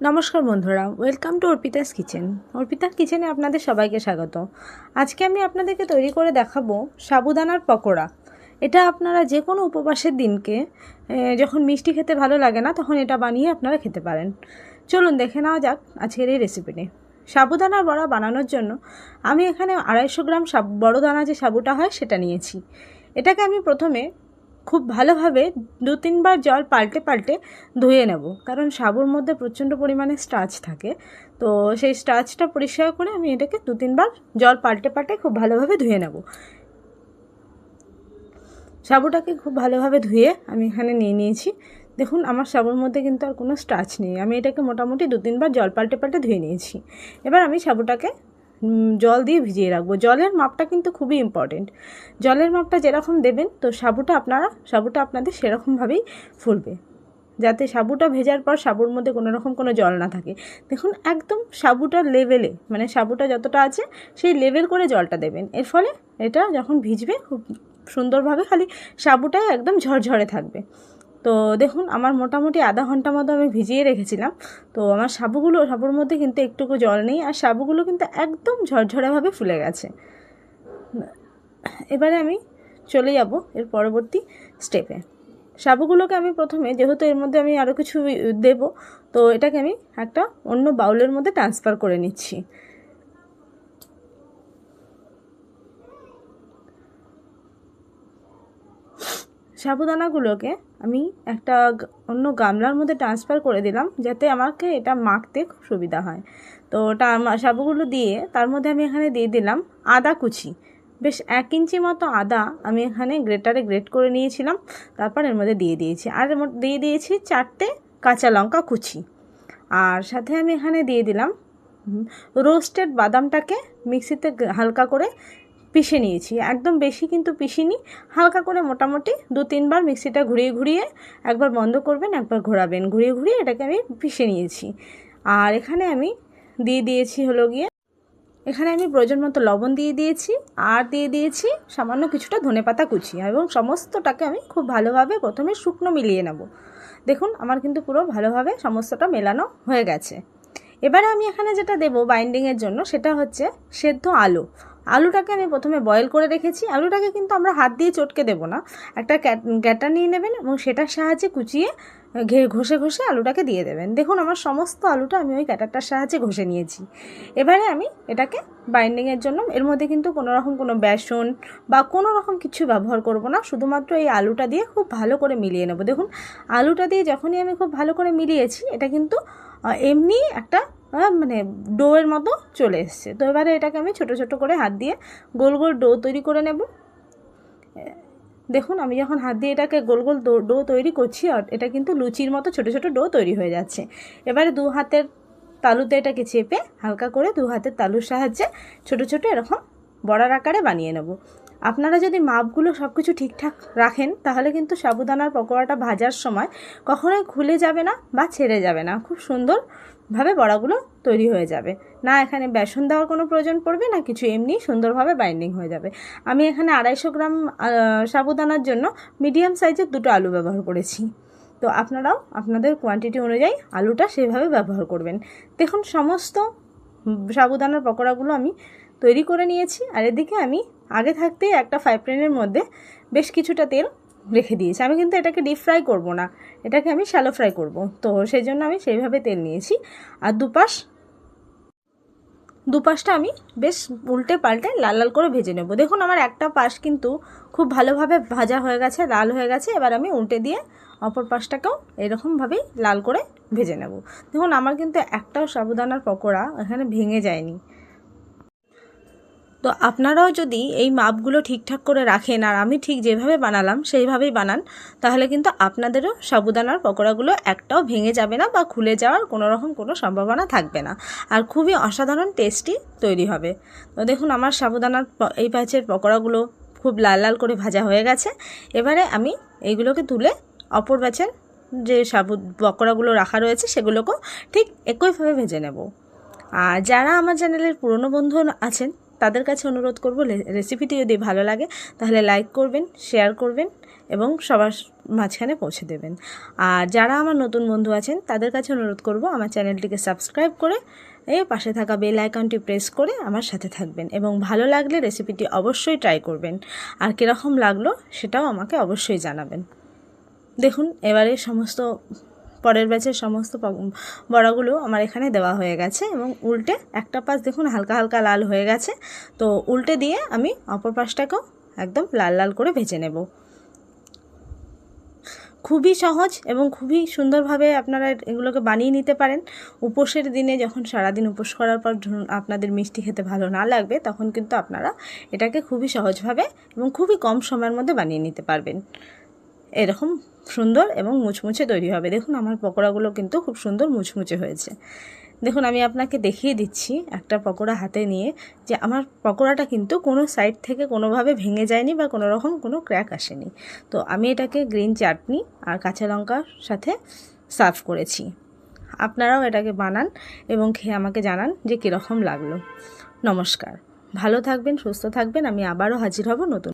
নমস্কার বন্ধুরা welcome to Arpita's kitchen অর্পিতার কিচেনে আপনাদের সবাইকে স্বাগত। আজকে আমি আপনাদেরকে তৈরি করে দেখাবো সাবুদানার পকোড়া। এটা আপনারা যে কোনো উপবাসের দিনকে যখন মিষ্টি খেতে ভালো লাগে না, তখন এটা বানিয়ে আপনারা খেতে পারেন। চলুন দেখে নেওয়া যাক আজকের এই রেসিপিটি সাবুদানার বড়া বানানোর জন্য আমি এখানে আড়াইশো গ্রাম সাব, বড় দানা যে সাবুটা হয় সেটা নিয়েছি। এটাকে আমি প্রথমে খুব ভালোভাবে দু তিনবার জল পাল্টে পাল্টে ধুয়ে নেব। কারণ সাবুর মধ্যে প্রচণ্ড পরিমাণে স্টাচ থাকে। তো সেই স্টাচটা পরিষ্কার করে আমি এটাকে দু তিনবার জল পাল্টে পাল্টে খুব ভালোভাবে ধুয়ে নেব। সাবুটাকে খুব ভালোভাবে ধুয়ে আমি এখানে নিয়ে নিয়েছি। দেখুন, আমার সাবুর মধ্যে কিন্তু আর কোনো স্টার্চ নেই। আমি এটাকে মোটামুটি দু তিনবার জল পাল্টে পাল্টে ধুয়ে নিয়েছি। এবার আমি সাবুটাকে জল দিয়ে ভিজিয়ে রাখব। জলের মাপটা কিন্তু খুবই ইম্পর্টেন্ট জলের মাপটা যেরকম দেবেন, তো সাবুটা আপনারা, সাবুটা আপনাদের সেরকমভাবেই ফুলবে। যাতে সাবুটা ভেজার পর সাবুর মধ্যে কোনো রকম কোনো জল না থাকে। দেখুন, একদম সাবুটার লেভেলে মানে সাবুটা যতটা আছে, সেই লেভেল করে জলটা দেবেন। এর ফলে এটা যখন ভিজবে, খুব সুন্দরভাবে খালি সাবুটাই একদম ঝরঝরে থাকবে। তো দেখুন, আমার মোটামুটি আধা ঘণ্টা মতো আমি ভিজিয়ে রেখেছিলাম। তো আমার সাবুগুলো, সাবুর মধ্যে কিন্তু একটুকু জল নেই আর সাবুগুলো কিন্তু একদম ঝরঝরেভাবে ফুলে গেছে। এবারে আমি চলে যাব এর পরবর্তী স্টেপে সাবুগুলোকে আমি প্রথমে, যেহেতু এর মধ্যে আমি আরও কিছু দেব, তো এটাকে আমি একটা অন্য বাউলের মধ্যে ট্রান্সফার করে নিচ্ছি। সাবুদানাগুলোকে আমি একটা অন্য গামলার মধ্যে ট্রান্সফার করে দিলাম যাতে আমাকে এটা মাখতে খুব সুবিধা হয়। তো সাবুগুলো দিয়ে তার মধ্যে আমি এখানে দিয়ে দিলাম আদা কুচি। বেশ এক ইঞ্চি মতো আদা আমি এখানে গ্রেটারে গ্রেট করে নিয়েছিলাম, তারপর এর মধ্যে দিয়ে দিয়েছি। আর দিয়ে দিয়েছি চারটে কাঁচা লঙ্কা কুচি। আর সাথে আমি এখানে দিয়ে দিলাম রোস্টেড বাদামটাকে মিক্সিতে হালকা করে পিষে নিয়েছি। একদম বেশি কিন্তু পিষিনি। হালকা করে মোটামুটি দু, তিনবার মিক্সিটা ঘুরিয়ে ঘুরিয়ে একবার বন্ধ করবেন, একবার ঘোরাবেন। ঘুরিয়ে ঘুরিয়ে এটাকে আমি পিষে নিয়েছি। আর এখানে আমি দিয়ে দিয়েছি হলো গিয়ে, এখানে আমি প্রয়োজন মতো লবণ দিয়ে দিয়েছি আর দিয়ে দিয়েছি সামান্য কিছুটা ধনেপাতা কুচি এবং সমস্তটাকে আমি খুব ভালোভাবে প্রথমে শুকনো মিলিয়ে নেব। দেখুন, আমার কিন্তু পুরো ভালোভাবে সমস্তটা মেলানো হয়ে গেছে। এবারে আমি এখানে যেটা দেবো বাইন্ডিংয়ের জন্য, সেটা হচ্ছে সেদ্ধ আলু। আলুটাকে আমি প্রথমে বয়েল করে রেখেছি। আলুটাকে কিন্তু আমরা হাত দিয়ে চটকে দেবো না। একটা গ্যাটা নিয়ে নেবেন এবং সেটার সাহায্যে কুচিয়ে, ঘে ঘষে ঘষে আলুটাকে দিয়ে দেবেন। দেখুন, আমার সমস্ত আলুটা আমি ওই ক্যাটারটার সাহায্যে ঘষে নিয়েছি। এবারে আমি এটাকে বাইন্ডিংয়ের জন্য, এর মধ্যে কিন্তু কোনো রকম কোনো বেসন বা কোনো রকম কিছু ব্যবহার করব না। শুধুমাত্র এই আলুটা দিয়ে খুব ভালো করে মিলিয়ে নেব। দেখুন, আলুটা দিয়ে যখনই আমি খুব ভালো করে মিলিয়েছি, এটা কিন্তু এমনি একটা মানে ডোয়ের মতো চলে এসছে। তো এবারে এটাকে আমি ছোট ছোট করে হাত দিয়ে গোল গোল ডো তৈরি করে নেব। দেখুন, আমি যখন হাত দিয়ে এটাকে গোল গোল ডো তৈরি করছি এটা কিন্তু লুচির মতো ছোট ছোট ডো তৈরি হয়ে যাচ্ছে। এবারে দু হাতের তালুতে এটাকে চেপে হালকা করে দু হাতের তালুর সাহায্যে ছোট ছোট এরকম বড়ার আকারে বানিয়ে নেব। আপনারা যদি মাপগুলো সব কিছু ঠিকঠাক রাখেন, তাহলে কিন্তু সাবুদানার পকোড়াটা ভাজার সময় কখনোই খুলে যাবে না বা ছেড়ে যাবে না। খুব সুন্দরভাবে বড়াগুলো তৈরি হয়ে যাবে। না এখানে বেসন দেওয়ার কোনো প্রয়োজন পড়বে, না কিছু এমনি সুন্দরভাবে বাইন্ডিং হয়ে যাবে। আমি এখানে আড়াইশো গ্রাম সাবুদানার জন্য মিডিয়াম সাইজের দুটো আলু ব্যবহার করেছি। তো আপনারাও আপনাদের কোয়ান্টিটি অনুযায়ী আলুটা সেভাবে ব্যবহার করবেন। দেখুন, সমস্ত সাবুদানার পকোড়াগুলো আমি তৈরি করে নিয়েছি। আর এদিকে আমি আগে থাকতেই একটা ফ্রাই প্যানের মধ্যে বেশ কিছুটা তেল রেখে দিয়েছি। আমি কিন্তু এটাকে ডিপ ফ্রাই করব না। এটাকে আমি শ্যালো ফ্রাই করব। তো সেই জন্য আমি সেইভাবে তেল নিয়েছি। আর দুপাশ, দুপাশটা আমি বেশ উল্টে পাল্টে লাল লাল করে ভেজে নেব। দেখুন, আমার একটা পাশ কিন্তু খুব ভালোভাবে ভাজা হয়ে গেছে, লাল হয়ে গেছে। এবার আমি উল্টে দিয়ে অপর পাশটাকেও এরকমভাবেই লাল করে ভেজে নেব। দেখুন, আমার কিন্তু একটাও সাবুদানার পকোড়া এখানে ভেঙে যায়নি। তো আপনারাও যদি এই মাপগুলো ঠিকঠাক করে রাখেন আর আমি ঠিক যেভাবে বানালাম সেইভাবেই বানান, তাহলে কিন্তু আপনাদেরও সাবুদানার পকোড়াগুলো একটাও ভেঙে যাবে না বা খুলে যাওয়ার কোনো রকম কোনো সম্ভাবনা থাকবে না। আর খুবই অসাধারণ টেস্টি তৈরি হবে। তো দেখুন আমার সাবুদানার এই প্যাচের পকোড়াগুলো খুব লাল লাল করে ভাজা হয়ে গেছে। এবারে আমি এইগুলোকে তুলে অপর ব্যাচের যে সাবু, পকোড়াগুলো রাখা রয়েছে সেগুলোকেও ঠিক একইভাবে ভেজে নেব। আর যারা আমার চ্যানেলের পুরনো বন্ধু আছেন তাদের কাছে অনুরোধ করব রেসিপিটি যদি ভালো লাগে, তাহলে লাইক করবেন শেয়ার করবেন এবং সবার মাঝখানে পৌঁছে দেবেন। আর যারা আমার নতুন বন্ধু আছেন, তাদের কাছে অনুরোধ করব আমার চ্যানেলটিকে সাবস্ক্রাইব করে, এই পাশে থাকা বেল আইকনটি প্রেস করে আমার সাথে থাকবেন এবং ভালো লাগলে রেসিপিটি অবশ্যই ট্রাই করবেন। আর কীরকম লাগল সেটাও আমাকে অবশ্যই জানাবেন। দেখুন, এবারে সমস্ত পরের ব্যাচের সমস্ত বড়াগুলো আমার এখানে দেওয়া হয়ে গেছে এবং উল্টে একটা পাশ দেখুন হালকা হালকা লাল হয়ে গেছে। তো উল্টে দিয়ে আমি অপর পাশটাকেও একদম লাল লাল করে ভেজে নেব। খুবই সহজ এবং খুবই সুন্দরভাবে আপনারা এগুলোকে বানিয়ে নিতে পারেন। উপোসের দিনে যখন সারাদিন উপোস করার পর আপনাদের মিষ্টি খেতে ভালো না লাগবে, তখন কিন্তু আপনারা এটাকে খুবই সহজভাবে এবং খুবই কম সময়ের মধ্যে বানিয়ে নিতে পারবেন। এরকম সুন্দর এবং মুচমুচে তৈরি হবে। দেখুন, আমার পকোড়াগুলো কিন্তু খুব সুন্দর মুচমুচে হয়েছে। দেখুন, আমি আপনাকে দেখিয়ে দিচ্ছি একটা পকোড়া হাতে নিয়ে যে আমার পকোড়াটা কিন্তু কোনো সাইড থেকে কোনোভাবে ভেঙে যায়নি বা কোনো রকম কোনো ক্র্যাক আসেনি। তো আমি এটাকে গ্রিন চাটনি আর কাঁচা লঙ্কার সাথে সার্ভ করেছি। আপনারাও এটাকে বানান এবং খেয়ে আমাকে জানান যে কীরকম লাগল। নমস্কার। ভালো থাকবেন, সুস্থ থাকবেন। আমি আবারও হাজির হব নতুন